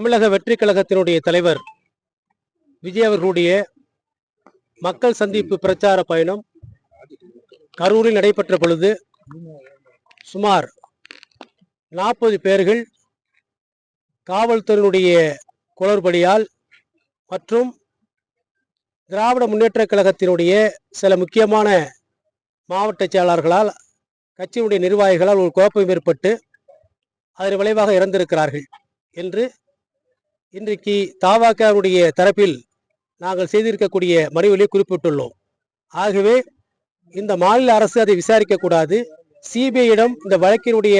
தமிழக வெற்றி கழகத்தினுடைய தலைவர் விஜய் அவர்களுடைய மக்கள் சந்திப்பு பிரச்சார பயணம் கரூரில் நடைபெற்ற பொழுது சுமார் நாற்பது பேர்கள் காவல்துறையினுடைய குளறுபடியால் மற்றும் திராவிட முன்னேற்றக் கழகத்தினுடைய சில முக்கியமான மாவட்ட செயலாளர்களால் கட்சியினுடைய நிர்வாகிகளால் ஒரு குழப்பம் ஏற்பட்டு அதன் விளைவாக இறந்திருக்கிறார்கள் என்று இன்றைக்கு தாவாக்காவுடைய தரப்பில் நாங்கள் செய்திருக்கக்கூடிய மனுவிலே குறிப்பிட்டுள்ளோம். ஆகவே இந்த மாநில அரசு அதை விசாரிக்கக்கூடாது. சிபிஐயிடம் இந்த வழக்கினுடைய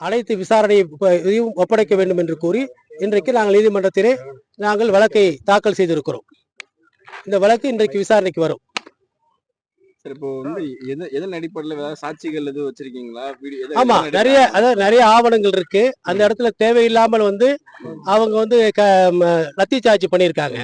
அனைத்து விசாரணையை இதையும் ஒப்படைக்க வேண்டும் என்று கூறி இன்றைக்கு நாங்கள் நீதிமன்றத்திலே நாங்கள் வழக்கை தாக்கல் செய்திருக்கிறோம். இந்த வழக்கு இன்றைக்கு விசாரணைக்கு வரும். இப்போ வந்து எது எதன் அடிப்படையில் ஏதாவது சாட்சிகள் எதுவும் வச்சிருக்கீங்களா? ஆமா நிறைய? அதாவது நிறைய ஆவணங்கள் இருக்கு. அந்த இடத்துல தேவையில்லாமல் வந்து அவங்க வந்து க லத்தி சார்ஜ் பண்ணியிருக்காங்க.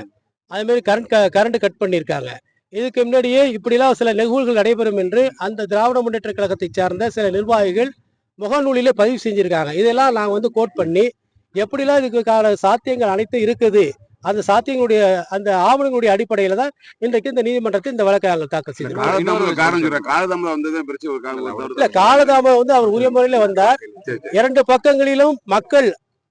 அதே மாதிரி கரண்ட் கரண்ட் கட் பண்ணியிருக்காங்க. இதுக்கு முன்னாடியே இப்படிலாம் சில நிகழ்வுகள் நடைபெறும் என்று அந்த திராவிட முன்னேற்ற கழகத்தை சார்ந்த சில நிர்வாகிகள் முகநூலிலே பதிவு செஞ்சிருக்காங்க. இதெல்லாம் நாங்கள் வந்து கோட் பண்ணி எப்படிலாம் இதுக்கான சாத்தியங்கள் அனைத்தும் இருக்குது அந்த சாத்தியங்களுடைய அந்த ஆவணங்களுடைய அடிப்படையில தான் இன்றைக்கு இந்த நீதிமன்றத்தில் இந்த வழக்கை நாங்கள் தாக்கல் செய்திருக்கோம் காலதாமதம் வந்து அவர் உரிய முறையில வந்தார். இரண்டு பக்கங்களிலும் மக்கள்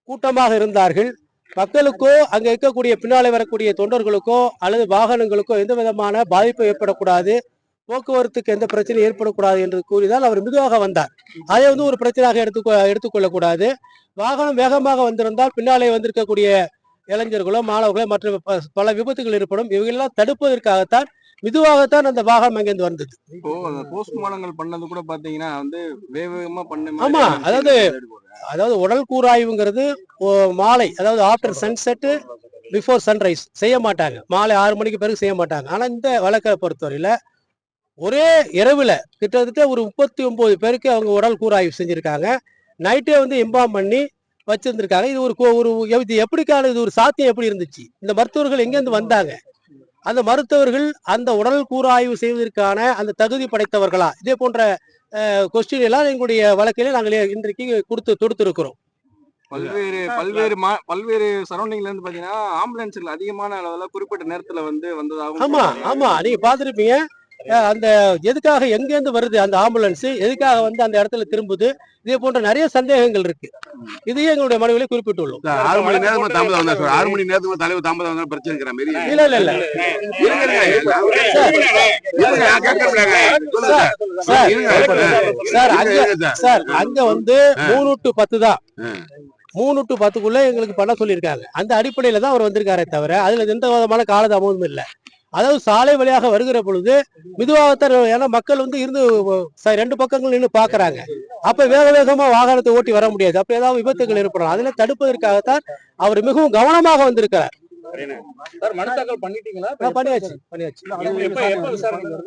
கூட்டமாக இருந்தார்கள். மக்களுக்கோ அங்க இருக்கக்கூடிய பின்னாலே வரக்கூடிய தொண்டர்களுக்கோ அல்லது வாகனங்களுக்கோ எந்த விதமான பாதிப்பு ஏற்படக்கூடாது போக்குவரத்துக்கு எந்த பிரச்சனையும் ஏற்படக்கூடாது என்று கூறிதான் அவர் மெதுவாக வந்தார். அதை வந்து ஒரு பிரச்சனையாக எடுத்துக்கொ எடுத்துக்கொள்ளக்கூடாது. வாகனம் வேகமாக வந்திருந்தால் பின்னாலே வந்திருக்கக்கூடிய இளைஞர்களோ மாணவர்களோ மற்ற ப- பல விபத்துகள் ஏற்படும். இவைகளெல்லாம் தடுப்பதற்காகத்தான் மெதுவாகத்தான் அந்த வாகனம் அங்கிருந்து வந்தது. இப்போ போஸ்ட்மார்ட்டங்கள் பண்ணது கூட பாத்தீங்கன்னா வந்து வேக வேகமா பண்ண ஆமா, அதாவது அதாவது உடல் கூராய்வுங்கிறது மாலை அதாவது ஆஃப்டர் சன்செட்டு பிஃபோர் சன்ரைஸ் செய்ய மாட்டாங்க. மாலை ஆறு மணிக்கு பிறகு செய்ய மாட்டாங்க. ஆனா இந்த வழக்கை பொறுத்தவரையில ஒரே இரவுல கிட்டத்தட்ட ஒரு முப்பத்தி ஒன்பது பேருக்கு அவங்க உடல் கூராய்வு செஞ்சிருக்காங்க. நைட்டே வந்து இம்பாம் பண்ணி வச்சிருந்திருக்காங்க. இது ஒரு ஒரு இது எப்படிக்கான இது ஒரு சாத்தியம் எப்படி இருந்துச்சு? இந்த மருத்துவர்கள் எங்கேருந்து வந்தாங்க? அந்த மருத்துவர்கள் அந்த உடல் கூராய்வு செய்வதற்கான அந்த தகுதி படைத்தவர்களா? இதே போன்ற கொஸ்டின் எல்லாம் எங்களுடைய வழக்கிலே நாங்கள் இன்றைக்கு கொடுத்து தொடுத்திருக்கிறோம். பல்வேறு பல்வேறு பல்வேறு சரௌண்டிங்ல இருந்து பாத்தீங்கன்னா ஆம்புலன்ஸ்ல அதிகமான அளவுல குறிப்பிட்ட நேரத்துல வந்து வந்ததாகவும் ஆமா. ஆமா. நீங்க பாத்திருப்பீங்க அந்த எதுக்காக எங்கேருந்து வருது அந்த ஆம்புலன்ஸ்? எதுக்காக வந்து அந்த இடத்துல திரும்புது? இதே போன்ற நிறைய சந்தேகங்கள் இருக்கு. இதையே எங்களுடைய மனுவிலே குறிப்பிட்டுள்ளோம். ஆறு மணி நேரமா தாமதம் வந்தா சார் ஆறு மணி நேரத்துக்கு தலைவர் தாமதம் வந்தா பிரச்சனை இருக்கிற மாதிரி இல்ல இல்ல இல்ல. சார், அங்க சார். அங்க வந்து மூணு டு பத்து தான். மூணு டு பத்துக்குள்ள எங்களுக்கு பண்ண சொல்லியிருக்காங்க. அந்த அடிப்படையில தான் அவர் வந்திருக்காரே தவிர அதுல எந்த விதமான காலதாமதமும் இல்லை. அதாவது சாலை வழியாக வருகிற பொழுது மெதுவாகத்தான் ஏன்னா மக்கள் வந்து இருந்து ச- ரெண்டு பக்கங்கள் நின்று பாக்குறாங்க. அப்ப வேக வேகமா வாகனத்தை ஓட்டி வர முடியாது. அப்ப ஏதாவது விபத்துகள் ஏற்படலாம். அதுல தடுப்பதற்காகத்தான் அவர் மிகவும் கவனமாக வந்திருக்கிறார்.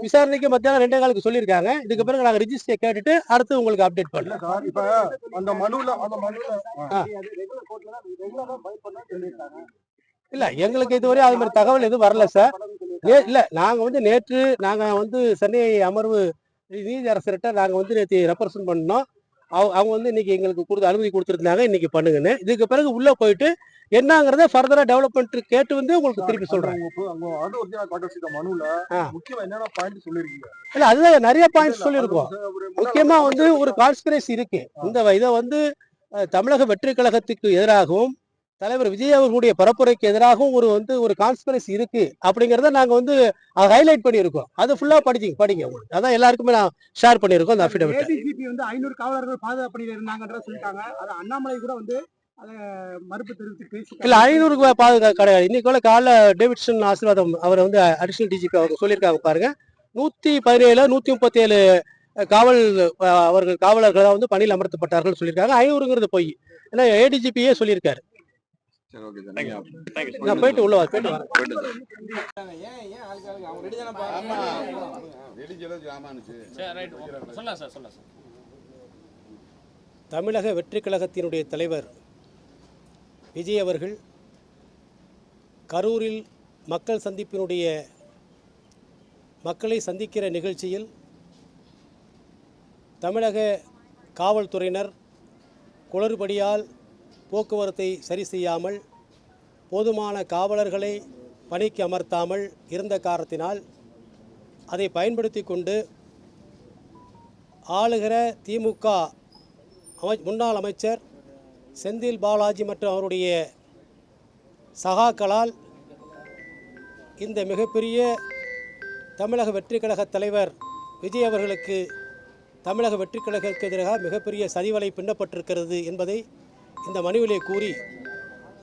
விசாரணைக்கு மத்தியானம் ரெண்டே காலுக்கு சொல்லியிருக்காங்க. இதுக்கு பிறகு நாங்க ரிஜிஸ்டர் கேட்டுட்டு அடுத்து உங்களுக்கு அப்டேட் பண்றோம். சார் இப்ப அந்த மனுல அந்த மனுல ஆ. இல்ல எங்களுக்கு இதுவரை அது மாதிரி தகவல் எதுவும் வரல சார். இல்ல நாங்க வந்து நேற்று நாங்க வந்து சென்னை அமர்வு நீதி அரசர்கிட்ட நாங்க வந்து நேற்று ரெப்ரசன்ட் பண்ணோம். அவங்க வந்து இன்னைக்கு எங்களுக்கு கொடுத்து அனுமதி கொடுத்துருந்தாங்க இன்னைக்கு பண்ணுங்கன்னு. இதுக்கு பிறகு உள்ள போயிட்டு என்னங்கிறத ஃபர்தரா டெவலப்மெண்ட் கேட்டு வந்து உங்களுக்கு திருப்பி சொல்றேன். இல்ல அதுதான் நிறைய பாயிண்ட்ஸ் சொல்லியிருக்கோம். முக்கியமா வந்து ஒரு கான்ஸ்பிரசி இருக்கு. இந்த இதை வந்து தமிழக வெற்றி கழகத்துக்கு எதிராகவும் தலைவர் விஜய் அவர்களுடைய பரப்புரைக்கு எதிராகவும் ஒரு வந்து ஒரு கான்ஸ்பிரசி இருக்கு அப்படிங்கறத நாங்க வந்து ஹைலைட் பண்ணியிருக்கோம். அது ஃபுல்லா படிச்சிங்க படிங்க. அதான் எல்லாருக்குமே நான் ஷேர் பண்ணியிருக்கோம் அந்த அஃபிடவிட் ஏடிஜிபி வந்து ஐநூறு காவலர்கள் பாதுகாப்பு பணியில் இருந்தாங்கன்ற சொல்லிட்டாங்க. அது அண்ணாமலை கூட வந்து இல்ல ஐநூறுக்கு பாதுகாப்பு கிடையாது. இன்னைக்கு காலைல டேவிட்சன் ஆசீர்வாதம் அவர் வந்து அடிஷனல் டிஜிபி அவங்க சொல்லியிருக்காங்க பாருங்க. நூத்தி பதினேழு நூத்தி முப்பத்தி ஏழு காவல் அவர்கள் காவலர்கள் தான் வந்து பணியில் அமர்த்தப்பட்டார்கள் சொல்லியிருக்காங்க. ஐநூறுங்கிறது பொய். ஏன்னா ஏடிஜிபியே சொல்லியிருக்காரு. சரி ஓகே சார் நீங்க நான் போயிட்டு உள்ள வா போயிட்டு வரேன் போயிட்டு சார் தமிழக வெற்றி கழகத்தினுடைய தலைவர் விஜய் அவர்கள் கரூரில் மக்கள் சந்திப்பினுடைய மக்களை சந்திக்கிற நிகழ்ச்சியில் தமிழக காவல்துறையினர் குளறுபடியால் போக்குவரத்தை சரி செய்யாமல் போதுமான காவலர்களை பணிக்கு அமர்த்தாமல் இருந்த காரணத்தினால் அதை பயன்படுத்தி கொண்டு ஆளுகிற திமுக அமை முன்னாள் அமைச்சர் செந்தில் பாலாஜி மற்றும் அவருடைய சகாக்களால் இந்த மிகப்பெரிய தமிழக வெற்றிக்கழக தலைவர் விஜய் அவர்களுக்கு தமிழக வெற்றிக் கழகத்திற்கு எதிராக மிகப்பெரிய சதிவலை பின்னப்பட்டிருக்கிறது என்பதை இந்த மனுவிலே கூறி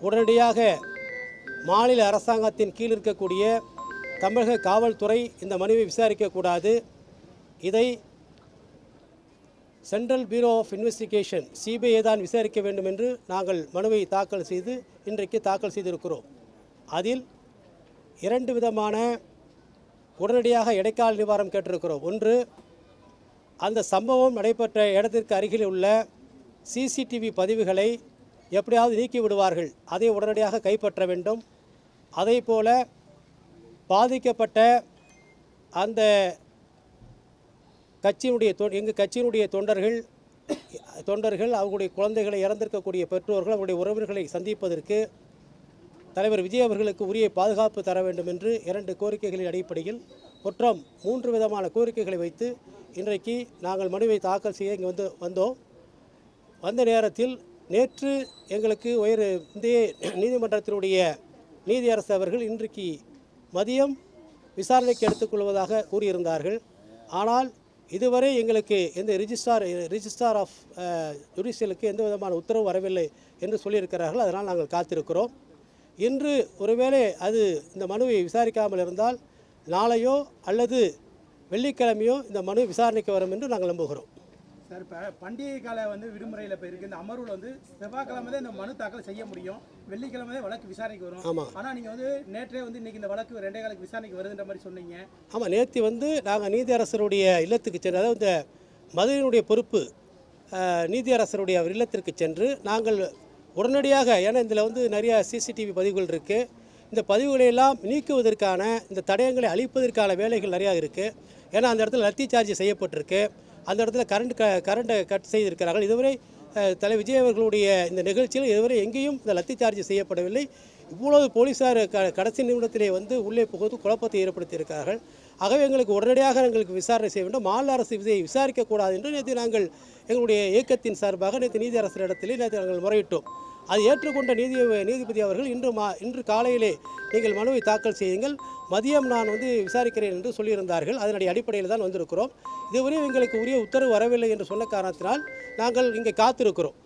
உடனடியாக மாநில அரசாங்கத்தின் கீழ் இருக்கக்கூடிய தமிழக காவல்துறை இந்த மனுவை விசாரிக்கக்கூடாது இதை central bureau of investigation CBI தான் விசாரிக்க வேண்டும் என்று நாங்கள் மனுவை தாக்கல் செய்து இன்றைக்கு தாக்கல் செய்திருக்கிறோம். அதில் இரண்டு விதமான உடனடியாக இடைக்கால நிவாரணம் கேட்டிருக்கிறோம். ஒன்று அந்த சம்பவம் நடைபெற்ற இடத்திற்கு அருகில் உள்ள சிசிடிவி பதிவுகளை எப்படியாவது நீக்கி விடுவார்கள். அதை உடனடியாக கைப்பற்ற வேண்டும். அதே போல் பாதிக்கப்பட்ட அந்த கட்சியினுடைய தொ எங்கள் கட்சியினுடைய தொண்டர்கள் தொண்டர்கள் அவங்களுடைய குழந்தைகளை இறந்திருக்கக்கூடிய பெற்றோர்கள் அவருடைய உறவினர்களை சந்திப்பதற்கு தலைவர் விஜய் அவர்களுக்கு உரிய பாதுகாப்பு தர வேண்டும் என்று இரண்டு கோரிக்கைகளின் அடிப்படையில் மொத்தம் மூன்று விதமான கோரிக்கைகளை வைத்து இன்றைக்கு நாங்கள் மனுவை தாக்கல் செய்ய இங்கே வந்து வந்தோம். வந்த நேரத்தில் நேற்று எங்களுக்கு உயர் இந்திய நீதிமன்றத்தினுடைய நீதியரசு அவர்கள் இன்றைக்கு மதியம் விசாரணைக்கு எடுத்துக்கொள்வதாக கூறியிருந்தார்கள். ஆனால் இதுவரை எங்களுக்கு எந்த ரிஜிஸ்டார் ரிஜிஸ்டார் ஆஃப் ஜுடிஷியலுக்கு எந்த விதமான உத்தரவு வரவில்லை என்று சொல்லியிருக்கிறார்கள். அதனால் நாங்கள் காத்திருக்கிறோம். இன்று ஒருவேளை அது இந்த மனுவை விசாரிக்காமல் இருந்தால் நாளையோ அல்லது வெள்ளிக்கிழமையோ இந்த மனு விசாரணைக்கு வரும் என்று நாங்கள் நம்புகிறோம். சார் இப்போ பண்டிகை கால வந்து விடுமுறையில் இப்போ இருக்குது இந்த அமர்வில் வந்து செவ்வாய்க்கிழமை தான் இந்த மனு தாக்கல் செய்ய முடியும். வெள்ளிக்கிழமை தான் வழக்கு விசாரணைக்கு வரும். ஆமாம் ஆனால் நீங்கள் வந்து நேற்றே வந்து இன்னைக்கு இந்த வழக்கு ரெண்டே காலுக்கு விசாரணைக்கு வருதுன்ற மாதிரி சொன்னீங்க. ஆமாம் நேற்று வந்து நாங்கள் நீதியரசருடைய இல்லத்துக்கு சென்று அதாவது இந்த மதுரையினுடைய பொறுப்பு நீதியரசருடைய அவர் இல்லத்திற்கு சென்று நாங்கள் உடனடியாக ஏன்னா இதில் வந்து நிறைய சிசிடிவி பதிவுகள் இருக்குது இந்த பதிவுகளை எல்லாம் நீக்குவதற்கான இந்த தடயங்களை அழிப்பதற்கான வேலைகள் நிறையா இருக்குது ஏன்னா அந்த இடத்துல லத்தி சார்ஜ் செய்யப்பட்டிருக்கு. அந்த இடத்துல கரண்ட் க கரண்ட்டை கட் செய்திருக்கிறார்கள். இதுவரை தலை விஜய் அவர்களுடைய இந்த நிகழ்ச்சியில் இதுவரை எங்கேயும் இந்த லத்தி சார்ஜ் செய்யப்படவில்லை. இவ்வளவு போலீஸார் க கடைசி நிமிடத்திலே வந்து உள்ளே புகுந்து குழப்பத்தை ஏற்படுத்தியிருக்கிறார்கள். ஆகவே எங்களுக்கு உடனடியாக எங்களுக்கு விசாரணை செய்ய வேண்டும். மாநில அரசு இதை விசாரிக்கக்கூடாது என்று நேற்று நாங்கள் எங்களுடைய இயக்கத்தின் சார்பாக நேற்று நீதியரசரிடத்திலே நேற்று நாங்கள் முறையிட்டோம். அது ஏற்றுக்கொண்ட நீதி நீதிபதி அவர்கள் இன்று மா இன்று காலையிலே நீங்கள் மனுவை தாக்கல் செய்யுங்கள். மதியம் நான் வந்து விசாரிக்கிறேன் என்று சொல்லியிருந்தார்கள். அதனுடைய அடிப்படையில் தான் வந்திருக்கிறோம். இதுவரை எங்களுக்கு உரிய உத்தரவு வரவில்லை என்று சொன்ன காரணத்தினால் நாங்கள் இங்கே காத்திருக்கிறோம்.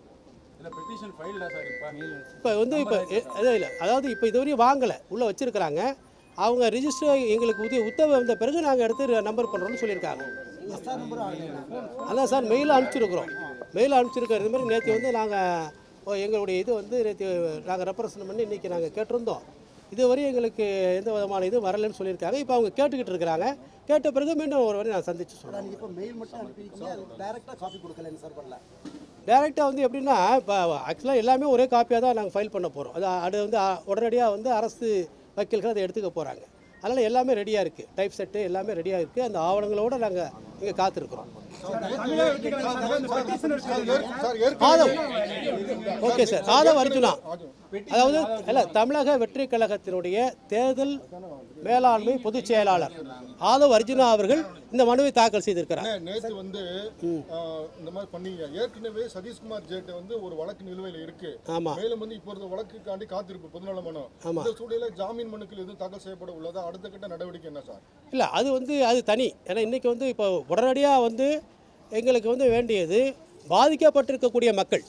இப்போ வந்து இப்போ இல்லை அதாவது இப்போ இதுவரையும் வாங்கலை. உள்ளே வச்சுருக்கிறாங்க. அவங்க ரிஜிஸ்டர் எங்களுக்கு உதவி உத்தரவு வந்த பிறகு நாங்கள் எடுத்து நம்பர் பண்ணுறோம்னு சொல்லியிருக்காங்க. அதான் சார் மெயில் அனுப்பிச்சிருக்கிறோம். மெயில் அனுப்பிச்சிருக்கிற இது மாதிரி நேற்று வந்து நாங்கள் எங்களுடைய இது வந்து நேற்று நாங்கள் ரெப்ரசன்ட் பண்ணி இன்றைக்கி நாங்கள் கேட்டிருந்தோம். இதுவரை எங்களுக்கு எந்த விதமான இதுவும் வரலைன்னு சொல்லியிருக்காங்க. இப்போ அவங்க கேட்டுக்கிட்டு இருக்கிறாங்க. கேட்ட பிறகு மீண்டும் ஒரு வரை நான் சந்திச்சு சொல்கிறேன் இப்போ மெயில் மட்டும் டைரெக்டாக காப்பி கொடுக்கலன்னு சார் பண்ணல. டேரெக்டாக வந்து எப்படின்னா இப்போ ஆக்சுவலாக எல்லாமே ஒரே காப்பியாக தான் நாங்கள் ஃபைல் பண்ண போகிறோம் அது அது வந்து உடனடியாக வந்து அரசு வக்கீல்கள் அதை எடுத்துக்க போகிறாங்க அதனால் எல்லாமே ரெடியாக இருக்குது டைப் செட்டு எல்லாமே ரெடியாக இருக்குது அந்த ஆவணங்களோடு நாங்கள் இங்கே காத்திருக்கிறோம். ஆதவ். Okay sir. ஆதவ் அர்ஜுனா. அதாவது இல்லை தமிழக வெற்றி கழகத்தினுடைய தேர்தல் மேலாண்மை பொதுச் செயலாளர் ஆதவ் அர்ஜுனா அவர்கள் இந்த மனுவை தாக்கல் செய்திருக்கிறார். நேற்று வந்து இந்த மாதிரி பண்ணீங்க. ஏற்கனவே சதீஷ்குமார் ஜேட்ட வந்து ஒரு வழக்கு நிலுவையில் இருக்கு. ஆமாம் மேலும் வந்து இப்போ ஒரு வழக்குக்காண்டி காத்திருப்பு பொதுநல மனு. ஆமா. இந்த சூழலில் ஜாமீன் மனுக்கள் எதுவும் தாக்கல் செய்யப்பட உள்ளதா? அடுத்த கட்ட நடவடிக்கை என்ன சார்? இல்லை அது வந்து அது தனி. ஏன்னா இன்றைக்கி வந்து இப்போ உடனடியாக வந்து எங்களுக்கு வந்து வேண்டியது பாதிக்கப்பட்டிருக்கக்கூடிய மக்கள்.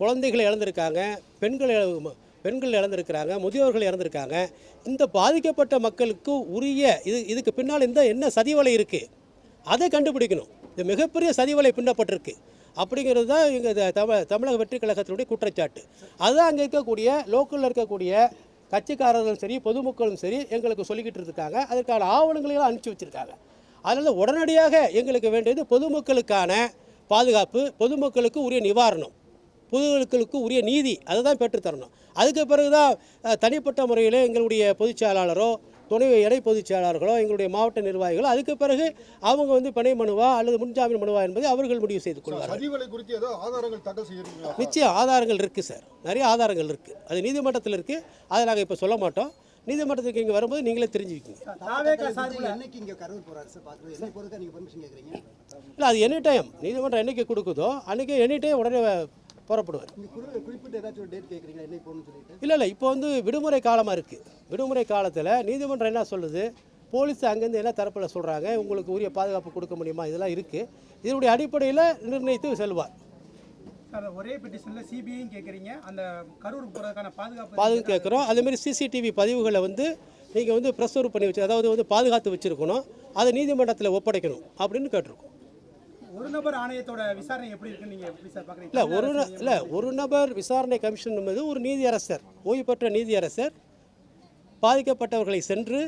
குழந்தைகள் இழந்திருக்காங்க பெண்கள் பெண்கள் இழந்திருக்கிறாங்க முதியோர்கள் இறந்திருக்காங்க இந்த பாதிக்கப்பட்ட மக்களுக்கு உரிய இது இதுக்கு பின்னால் இந்த என்ன சதிவலை இருக்குது அதை கண்டுபிடிக்கணும். இது மிகப்பெரிய சதிவலை பின்னப்பட்டிருக்கு. அப்படிங்கிறது தான் எங்கள் தமிழ் தமிழக வெற்றி கழகத்தினுடைய குற்றச்சாட்டு. அதுதான் அங்கே இருக்கக்கூடிய லோக்கலில் இருக்கக்கூடிய கட்சிக்காரர்களும் சரி பொதுமக்களும் சரி எங்களுக்கு சொல்லிக்கிட்டு இருக்காங்க. அதற்கான ஆவணங்களையும் அனுப்பிச்சி வச்சுருக்காங்க. அதனால் உடனடியாக எங்களுக்கு வேண்டியது பொதுமக்களுக்கான பாதுகாப்பு பொதுமக்களுக்கு உரிய நிவாரணம். பொதுமக்களுக்கு உரிய நீதி அதை தான் பெற்றுத்தரணும் அதுக்கு பிறகு தான் தனிப்பட்ட முறையில் எங்களுடைய பொதுச் செயலாளரோ துணை இணை பொதுச் செயலாளர்களோ எங்களுடைய மாவட்ட நிர்வாகிகளோ அதுக்கு பிறகு அவங்க வந்து பிணை மனுவா அல்லது முன்ஜாமீன் மனுவா என்பதை அவர்கள் முடிவு செய்து கொள்வார்கள். சதிவலை குறித்து ஏதோ ஆதாரங்கள் தாக்கல் செய்யறீங்களா நிச்சயம் ஆதாரங்கள் இருக்குது சார் நிறைய ஆதாரங்கள் இருக்குது அது நீதிமன்றத்தில் இருக்குது அதை நாங்கள் இப்போ சொல்ல மாட்டோம். நீதிமன்றத்துக்கு இங்கே வரும்போது நீங்களே தெரிஞ்சுக்கிங்க பெர்மிஷன் கேக்குறீங்க இல்லை அது எனி டைம் நீதிமன்றம் என்னைக்கு கொடுக்குதோ அன்றைக்கி எனி டைம் உடனே புறப்படுவார். இல்லை இல்லை இப்போ வந்து விடுமுறை காலமாக இருக்குது விடுமுறை காலத்தில் நீதிமன்றம் என்ன சொல்லுது? போலீஸ் அங்கேருந்து என்ன தரப்பில் சொல்கிறாங்க உங்களுக்கு உரிய பாதுகாப்பு கொடுக்க முடியுமா? இதெல்லாம் இருக்குது இதனுடைய அடிப்படையில் நிர்ணயித்து செல்வார். ஒரே பெட்டிஷனில் சிபிஐயும் கேட்குறீங்க அந்த கரூருக்கு போகிறதுக்கான பாதுகாப்பு பாதுகாப்பு கேட்குறோம் அதேமாதிரி சிசிடிவி பதிவுகளை வந்து நீங்கள் வந்து ப்ரெஸ்ஸூர் பண்ணி வச்சு அதாவது வந்து பாதுகாத்து வச்சுருக்கணும். அதை நீதிமன்றத்தில் ஒப்படைக்கணும் அப்படின்னு கேட்டிருக்கோம். ஒரு நபர் ஆணையத்தோட விசாரணை எப்படி இருக்குன்னு நீங்க எப்படி சார் பாக்குறீங்க? இல்லை ஒரு இல்லை ஒரு நபர் விசாரணை கமிஷன் என்பது ஒரு நீதியரசர் ஓய்வு பெற்ற நீதியரசர் பாதிக்கப்பட்டவர்களை சென்று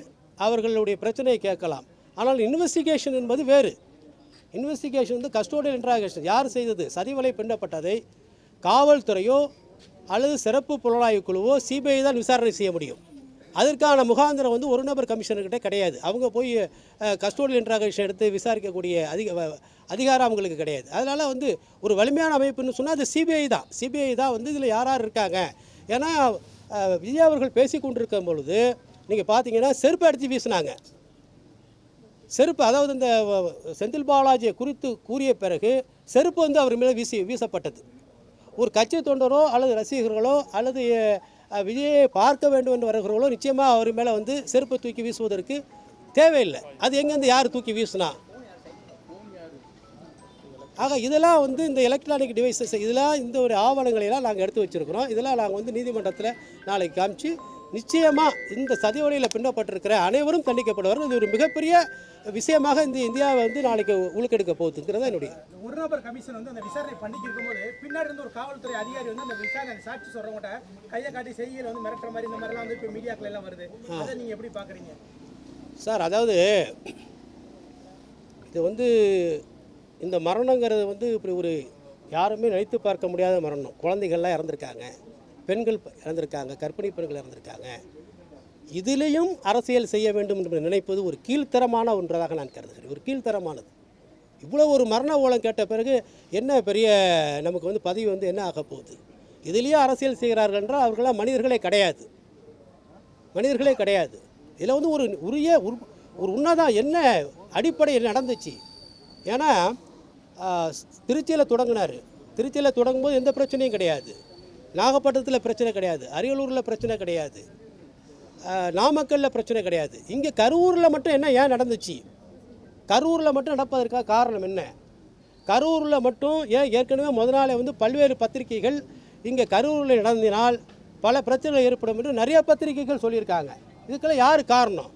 அவர்களுடைய பிரச்சனையை கேட்கலாம். ஆனால் இன்வெஸ்டிகேஷன் என்பது வேறு. இன்வெஸ்டிகேஷன் வந்து கஸ்டோடியல் இன்ட்ராகேஷன் யார் செய்தது? சதிவலை பின்னப்பட்டதை காவல்துறையோ அல்லது சிறப்பு புலனாய்வு குழுவோ சிபிஐ தான் விசாரணை செய்ய முடியும். அதற்கான முகாந்திரம் வந்து ஒரு நபர் கமிஷனர்கிட்ட கிடையாது. அவங்க போய் கஸ்டோடியல் இன்ட்ராகேஷன் எடுத்து விசாரிக்கக்கூடிய அதிக வ- அதிகாரம் அவங்களுக்கு கிடையாது. அதனால் வந்து ஒரு வலிமையான அமைப்புன்னு சொன்னால் அது சிபிஐ தான். சிபிஐ தான் வந்து இதில் யார் யார் இருக்காங்க? ஏன்னா விஜய் அவர்கள் பேசி கொண்டிருக்கும் பொழுது நீங்கள் பார்த்தீங்கன்னா செருப்பு அடித்து வீசினாங்க. செருப்பு அதாவது இந்த செந்தில் பாலாஜியை குறித்து கூறிய பிறகு செருப்பு வந்து அவர் மேலே வீசி வீசப்பட்டது. ஒரு கட்சி தொண்டரோ அல்லது ரசிகர்களோ அல்லது விஜயை பார்க்க வேண்டும் என்று வருகிறவங்களும் நிச்சயமாக அவர் மேலே வந்து செருப்பை தூக்கி வீசுவதற்கு தேவையில்லை. அது எங்கேருந்து யார் தூக்கி வீசுனா? ஆக இதெல்லாம் வந்து இந்த எலக்ட்ரானிக் டிவைசஸ் இதெல்லாம் இந்த ஒரு ஆவணங்களையெல்லாம் நாங்கள் எடுத்து வச்சுருக்கிறோம். இதெல்லாம் நாங்கள் வந்து நீதிமன்றத்தில் நாளைக்கு காமிச்சு நிச்சயமாக இந்த சதிவலையில் பின்னப்பட்டிருக்கிற அனைவரும் தண்டிக்கப்படுவார்கள் இது ஒரு மிகப்பெரிய விஷயமாக இந்த இந்தியாவை வந்து நாளைக்கு உழுக்கெடுக்க போகுதுங்கிறத என்னுடைய ஒரு நபர் கமிஷன் வந்து அந்த விசாரணை பண்ணிட்டு இருக்கும்போது பின்னாடி இருந்து ஒரு காவல்துறை அதிகாரி வந்து அந்த விசாரணை சாட்சி சொல்றவங்கட்ட கையை காட்டி செய்தியில் வந்து மிரட்டுற மாதிரி இந்த மாதிரிலாம் வந்து இப்போ மீடியாக்கள் எல்லாம் வருது. அதை நீங்க எப்படி பாக்குறீங்க? சார் அதாவது இது வந்து இந்த மரணங்கிறது வந்து இப்படி ஒரு யாருமே நினைத்து பார்க்க முடியாத மரணம். குழந்தைகள்லாம் இறந்துருக்காங்க பெண்கள் இறந்துருக்காங்க கர்ப்பிணி பெண்கள் இறந்துருக்காங்க. இதிலையும் அரசியல் செய்ய வேண்டும் என்று நினைப்பது ஒரு கீழ்த்தரமான ஒன்றதாக நான் கருதுகிறேன். ஒரு கீழ்த்தரமானது. இவ்வளோ ஒரு மரண ஓலம் கேட்ட பிறகு என்ன பெரிய நமக்கு வந்து பதவி வந்து என்ன ஆக போகுது? இதுலேயும் அரசியல் செய்கிறார்கள் என்றால் அவர்களாம் மனிதர்களே கிடையாது. மனிதர்களே கிடையாது. இதில் வந்து ஒரு உரிய ஒரு உண்மைதான் என்ன? அடிப்படையில் நடந்துச்சு? ஏன்னா திருச்சியில் தொடங்கினார். திருச்சியில் தொடங்கும்போது எந்த பிரச்சனையும் கிடையாது. நாகப்பட்டினத்தில் பிரச்சனை கிடையாது. அரியலூரில் பிரச்சனை கிடையாது. நாமக்கல்லில் நாமக்கல்ல பிரச்சனை கிடையாது. இங்கே கரூரில் மட்டும் என்ன ஏன் நடந்துச்சு? கரூரில் மட்டும் நடப்பதற்காக காரணம் என்ன? கரூரில் மட்டும் ஏன் ஏற்கனவே முத நாளே வந்து பல்வேறு பத்திரிகைகள் இங்கே கரூரில் நடந்தினால் பல பிரச்சனைகள் ஏற்படும் என்று நிறைய பத்திரிகைகள் சொல்லியிருக்காங்க. இதுக்கெல்லாம் யார் காரணம்?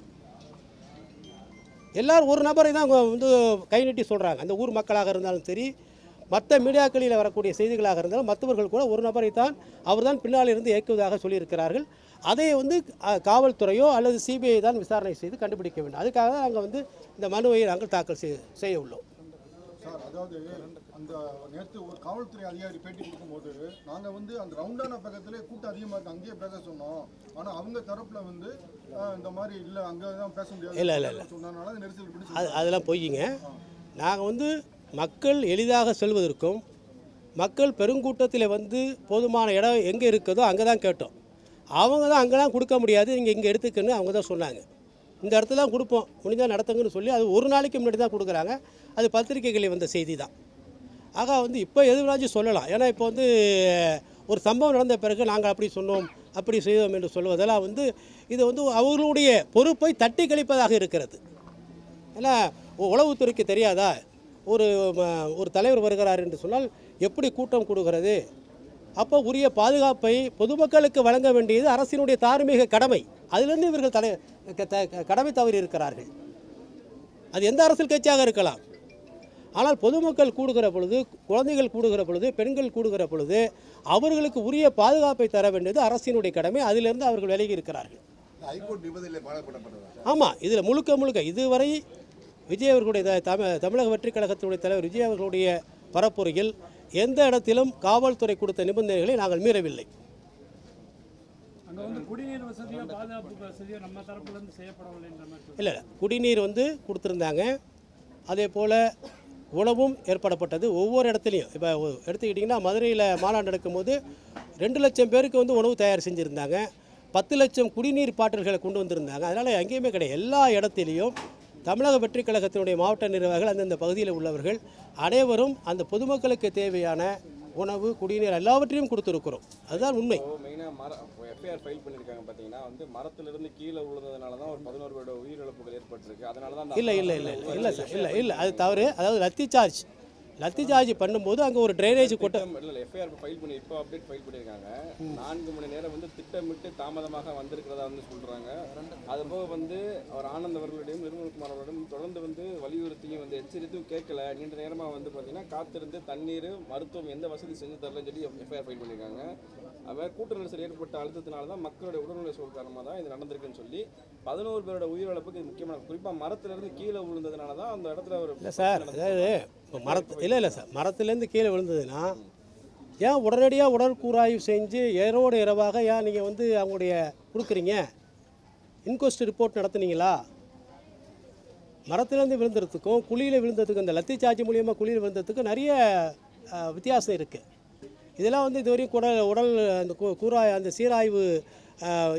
எல்லாரும் ஒரு நபரை தான் வந்து கை நீட்டி சொல்கிறாங்க அந்த ஊர் மக்களாக இருந்தாலும் சரி மற்ற மீடியாக்களில் வரக்கூடிய செய்திகளாக இருந்தாலும் மற்றவர்கள் கூட ஒரு நபரை தான் அவர்தான் பின்னால் இருந்து இயக்குவதாக சொல்லியிருக்கிறார்கள். அதை வந்து காவல்துறையோ அல்லது சிபிஐ தான் விசாரணை செய்து கண்டுபிடிக்க வேண்டும். அதுக்காக தான் நாங்கள் வந்து இந்த மனுவை நாங்கள் தாக்கல் செய்ய செய்ய உள்ளோம். சார் அதாவது அந்த நேற்று ஒரு காவல்துறை அதிகாரி பேட்டி கொடுக்கும்போது நாங்க வந்து அந்த ரவுண்டான பக்கத்திலே கூட்டம் அதிகமா இருக்கு. அங்கேயே பேச சொன்னோம். ஆனா அவங்க தரப்புல வந்து இந்த மாதிரி இல்ல அங்க தான் பேச முடியாது இல்ல, இல்ல, இல்ல. சொன்னதுனால நெரிசல் அது அதெல்லாம் பொய்யுங்க நாங்கள் வந்து மக்கள் எளிதாக செல்வதற்கும் மக்கள் பெருங்கூட்டத்தில் வந்து போதுமான இடம் எங்கே இருக்குதோ அங்கே தான் கேட்டோம். அவங்க தான் அங்கெல்லாம் கொடுக்க முடியாது. நீங்கள் இங்கே எடுத்துக்கன்னு அவங்க தான் சொன்னாங்க. இந்த இடத்துல தான் கொடுப்போம். முடிஞ்சால் நடத்துங்கன்னு சொல்லி அது ஒரு நாளைக்கு முன்னாடி தான் கொடுக்குறாங்க. அது பத்திரிகைகளில் வந்த செய்தி தான். ஆக வந்து இப்போ எதுனாச்சும் சொல்லலாம். ஏன்னா இப்போ வந்து ஒரு சம்பவம் நடந்த பிறகு நாங்கள் அப்படி சொன்னோம் அப்படி செய்தோம் என்று சொல்வதெல்லாம் வந்து இது வந்து அவர்களுடைய பொறுப்பை தட்டி கழிப்பதாக இருக்கிறது. ஏன்னா உளவுத்துறைக்கு தெரியாதா? ஒரு ஒரு தலைவர் வருகிறார் என்று சொன்னால் எப்படி கூட்டம் கூடுகிறது? அப்போ உரிய பாதுகாப்பை பொதுமக்களுக்கு வழங்க வேண்டியது அரசினுடைய தார்மீக கடமை. அதிலிருந்து இவர்கள் தலை கடமை தவறி இருக்கிறார்கள். அது எந்த அரசியல் கட்சியாக இருக்கலாம். ஆனால் பொதுமக்கள் கூடுகிற பொழுது குழந்தைகள் கூடுகிற பொழுது பெண்கள் கூடுகிற பொழுது அவர்களுக்கு உரிய பாதுகாப்பை தர வேண்டியது அரசினுடைய கடமை. அதிலிருந்து அவர்கள் விலகி இருக்கிறார்கள். ஆமாம் இதில் முழுக்க முழுக்க இதுவரை விஜய் அவர்களுடைய தமிழ் தமிழக வெற்றிக் கழகத்தினுடைய தலைவர் விஜய் அவர்களுடைய பரப்புரையில் எந்த இடத்திலும் காவல்துறை கொடுத்த நிபந்தனைகளை நாங்கள் மீறவில்லை. இல்லை குடிநீர் வந்து கொடுத்துருந்தாங்க. அதே போல் உணவும் ஏற்படப்பட்டது ஒவ்வொரு இடத்துலையும். இப்போ எடுத்துக்கிட்டிங்கன்னா மதுரையில் மாநாடு நடக்கும்போது ரெண்டு லட்சம் பேருக்கு வந்து உணவு தயார் செஞ்சுருந்தாங்க. பத்து லட்சம் குடிநீர் பாட்டில்களை கொண்டு வந்திருந்தாங்க. அதனால் எங்கேயுமே கிடையாது. எல்லா இடத்துலையும் தமிழக வெற்றிக் கழகத்தினுடைய மாவட்ட நிர்வாகிகள் அந்தந்த பகுதியில் உள்ளவர்கள் அனைவரும் அந்த பொதுமக்களுக்கு தேவையான உணவு குடிநீர் எல்லாவற்றையும் கொடுத்துருக்குறோம். அதுதான் உண்மை. எஃப்ஐஆர் ஃபைல் பண்ணியிருக்காங்க பார்த்தீங்கன்னா வந்து மரத்திலிருந்து கீழே விழுந்ததுனால தான் ஒரு பதினோரு பேரோட உயிரிழப்புகள் ஏற்பட்டிருக்கு. அதனால தான் இல்லை இல்லை இல்லை இல்லை சார் இல்லை இல்லை அது தவறு. அதாவது லத்தி சார்ஜ் லத்தி சார்ஜ் பண்ணும்போது அங்கே ஒரு ட்ரைனேஜ் கொட்ட இல்லை எஃப்ஐஆர் ஃபைல் பண்ணி இப்போ அப்டேட் ஃபைல் பண்ணியிருக்காங்க நான்கு மணி நேரம் வந்து திட்டமிட்டு தாமதமாக வந்திருக்கிறதா வந்து சொல்கிறாங்க அதுபோக வந்து அவர் ஆனந்த் அவர்களிடையும் நிர்மல்குமார் அவர்களிடம் தொடர்ந்து வந்து வலியுறுத்தியும் வந்து எச்சரித்தும் கேட்கல. நீண்ட நேரமாக வந்து பார்த்தீங்கன்னா காத்திருந்து தண்ணீர் மருத்துவம் எந்த வசதி செஞ்சு தரலன்னு சொல்லி எஃப்ஐஆர் ஃபைல் பண்ணியிருக்காங்க அவர் கூட்ட நெரிசல் ஏற்பட்ட அழுத்தத்தினால தான் மக்களுடைய உடல்நிலை சூழல் காரணமாக தான் இது நடந்திருக்குன்னு சொல்லி பதினோரு பேரோட உயிரிழப்புக்கு முக்கியமான குறிப்பாக மரத்திலேருந்து கீழே விழுந்ததுனால தான் அந்த இடத்துல ஒரு இல்லை சார் அதாவது இப்போ மரத்து இல்லை இல்லை சார். மரத்துலேருந்து கீழே விழுந்ததுன்னா ஏன் உடனடியாக உடற்கூறாய்வு செஞ்சு இரவோடு இரவாக ஏன் நீங்கள் வந்து அவங்களுடைய கொடுக்குறீங்க? இன்கொஸ்ட் ரிப்போர்ட் நடத்துனீங்களா? மரத்துலேருந்து விழுந்ததுக்கும் குழியில் விழுந்ததுக்கும் இந்த லத்தி சார்ஜ் மூலியமாக குழியில் விழுந்ததுக்கும் நிறைய வித்தியாசம் இருக்குது இதெல்லாம் வந்து இதுவரையும் குடல் உடல் அந்த கூறாய் அந்த சீராய்வு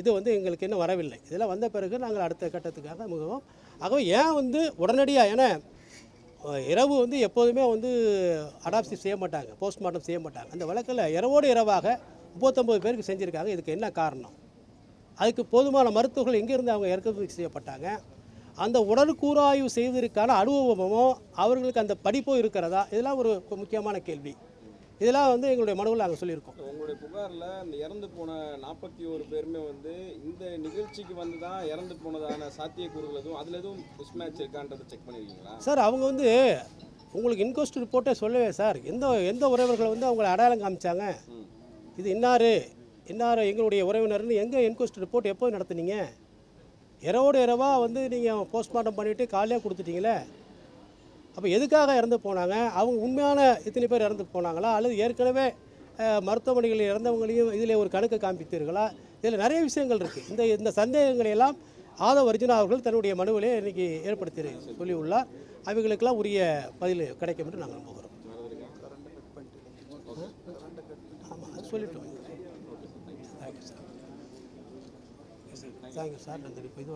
இது வந்து எங்களுக்கு இன்னும் வரவில்லை. இதெல்லாம் வந்த பிறகு நாங்கள் அடுத்த கட்டத்துக்காக முகவும். ஆகவே ஏன் வந்து உடனடியாக ஏன்னா இரவு வந்து எப்போதுமே வந்து அடாப்சி செய்ய மாட்டாங்க போஸ்ட்மார்ட்டம் செய்ய மாட்டாங்க. அந்த வழக்கில் இரவோடு இரவாக முப்பத்தொம்பது பேருக்கு செஞ்சுருக்காங்க. இதுக்கு என்ன காரணம்? அதுக்கு போதுமான மருத்துவர்கள் எங்கேருந்து அவங்க இறக்குமதி செய்யப்பட்டாங்க? அந்த உடற்கூறாய்வு செய்வதற்கான அனுபவமும் அவர்களுக்கு அந்த படிப்பும் இருக்கிறதா? இதெல்லாம் ஒரு முக்கியமான கேள்வி. இதெல்லாம் வந்து எங்களுடைய மனுவில் நாங்கள் சொல்லியிருக்கோம். உங்களுடைய புகாரில் இந்த இறந்து போன நாற்பத்தி ஒரு பேருமே வந்து இந்த நிகழ்ச்சிக்கு வந்து தான் இறந்து போனதான சாத்தியக்கூறுகள் எதுவும் அதில் எதுவும் மிஸ்மேட்ச் இருக்கான்றதை செக் பண்ணியிருக்கீங்களா சார் அவங்க வந்து உங்களுக்கு இன்கொஸ்ட் ரிப்போர்ட்டே சொல்லவே சார். எந்த எந்த உறவினர்களை வந்து அவங்கள அடையாளம் காமிச்சாங்க. இது இன்னார்? இன்னார் எங்களுடைய உறவினர்னு எங்கே இன்கொஸ்ட் ரிப்போர்ட் எப்போ நடத்துனீங்க? இரவோடு இரவாக வந்து நீங்கள் போஸ்ட்மார்ட்டம் பண்ணிவிட்டு காலையாக கொடுத்துட்டீங்களே? அப்போ எதுக்காக இறந்து போனாங்க? அவங்க உண்மையான இத்தனை பேர் இறந்து போனாங்களா? அல்லது ஏற்கனவே மருத்துவமனைகளில் இறந்தவங்களையும் இதில் ஒரு கணக்கு காண்பித்தீர்களா? இதில் நிறைய விஷயங்கள் இருக்குது இந்த இந்த சந்தேகங்களை எல்லாம் ஆதவ அர்ஜுனா அவர்கள் தன்னுடைய மனுவிலே இன்னைக்கு ஏற்படுத்தி சொல்லியுள்ளார். அவங்களுக்கெல்லாம் உரிய பதில் கிடைக்கும் என்று நாங்கள் நம்புகிறோம். ஆமாம் சொல்லிட்டோம். தேங்க்யூ சார் தேங்க்யூ சார் நன்றி. இப்போ இது